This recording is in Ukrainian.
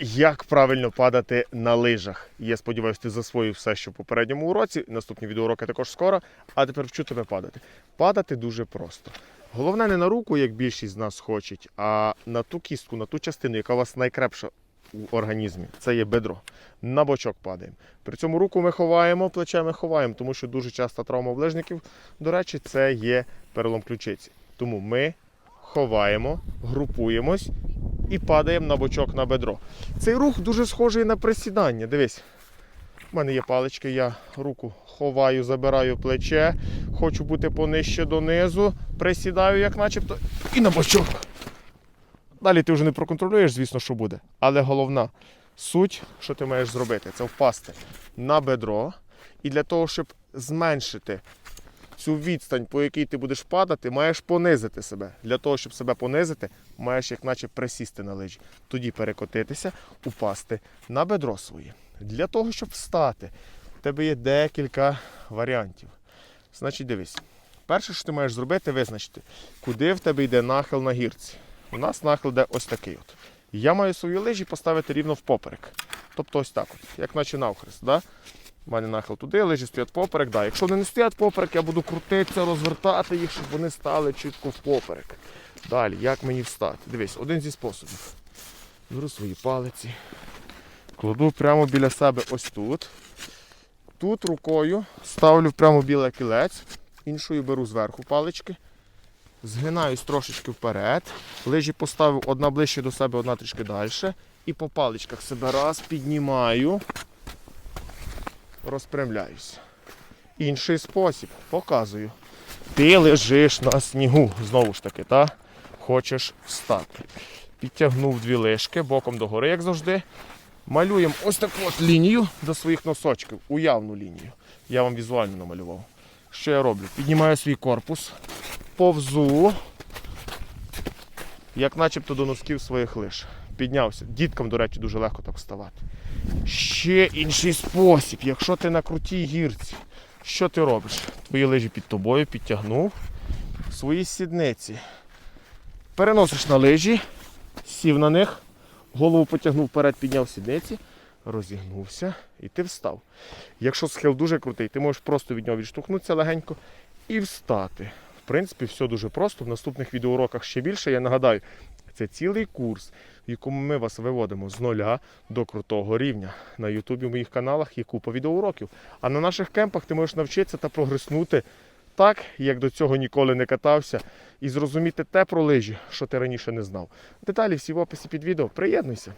Як правильно падати на лижах? Я сподіваюся, ти засвоїв все, що в попередньому уроці. Наступні відеоуроки також скоро. А тепер вчу тебе падати. Падати дуже просто. Головне не на руку, як більшість з нас хочуть, а на ту кістку, на ту частину, яка у вас найкрепша у організмі. Це є бедро. На бочок падаємо. При цьому руку ми ховаємо, плече ми ховаємо, тому що дуже часто травма в лижників, до речі, це є перелом ключиці. Тому ми ховаємо, групуємось і падаємо на бочок на бедро. Цей рух дуже схожий на присідання. Дивись. У мене є палички, я руку ховаю, забираю плече, хочу бути понижче донизу, присідаю, як начебто, і на бочок. Далі ти вже не проконтролюєш, звісно, що буде. Але головна суть, що ти маєш зробити, це впасти на бедро. І для того, щоб зменшити цю відстань, по якій ти будеш падати, маєш понизити себе. Для того, щоб себе понизити, маєш як наче присісти на лижі. Тоді перекотитися, упасти на бедро своє. Для того, щоб встати, в тебе є декілька варіантів. Значить, дивись. Перше, що ти маєш зробити, визначити, куди в тебе йде нахил на гірці. У нас нахил йде ось такий. от. Я маю свої лижі поставити рівно впоперек. Тобто ось так, от, як наче навхрест. Да? У мене нахил туди, лижі стоять поперек. Да. Якщо вони не стоять поперек, я буду крутитися, розвертати їх, щоб вони стали чітко впоперек. Далі, як мені встати? Дивись, один зі способів. Беру свої палиці, кладу прямо біля себе ось тут. Тут рукою ставлю прямо біле кілець, іншою беру зверху палички, згинаюсь трошечки вперед, лижі поставив одна ближче до себе, одна трішки далі. І по паличках себе раз піднімаю, розпрямляюсь. Інший спосіб показую. Ти лежиш на снігу, знову ж таки, та? хочеш встати. Підтягнув дві лижки боком догори, як завжди. Малюємо ось таку от лінію до своїх носочків, уявну лінію. Я вам візуально намалював. Що я роблю? Піднімаю свій корпус, повзу, як начебто до носків своїх лиж. Піднявся. Діткам, до речі, дуже легко так вставати. Ще інший спосіб, якщо ти на крутій гірці, що ти робиш? Твої лижі під тобою підтягнув свої сідниці. Переносиш на лижі, сів на них, голову потягнув вперед, підняв сідниці, розігнувся і ти встав. Якщо схил дуже крутий, ти можеш просто від нього відштовхнутися легенько і встати. В принципі, все дуже просто. В наступних відеоуроках ще більше. Я нагадаю, це цілий курс, в якому ми вас виводимо з нуля до крутого рівня. На Ютубі в моїх каналах є купа відеоуроків. А на наших кемпах ти можеш навчитися та прогреснути так, як до цього ніколи не катався, і зрозуміти те про лижі, що ти раніше не знав. Деталі всі в описі під відео. Приєднуйся!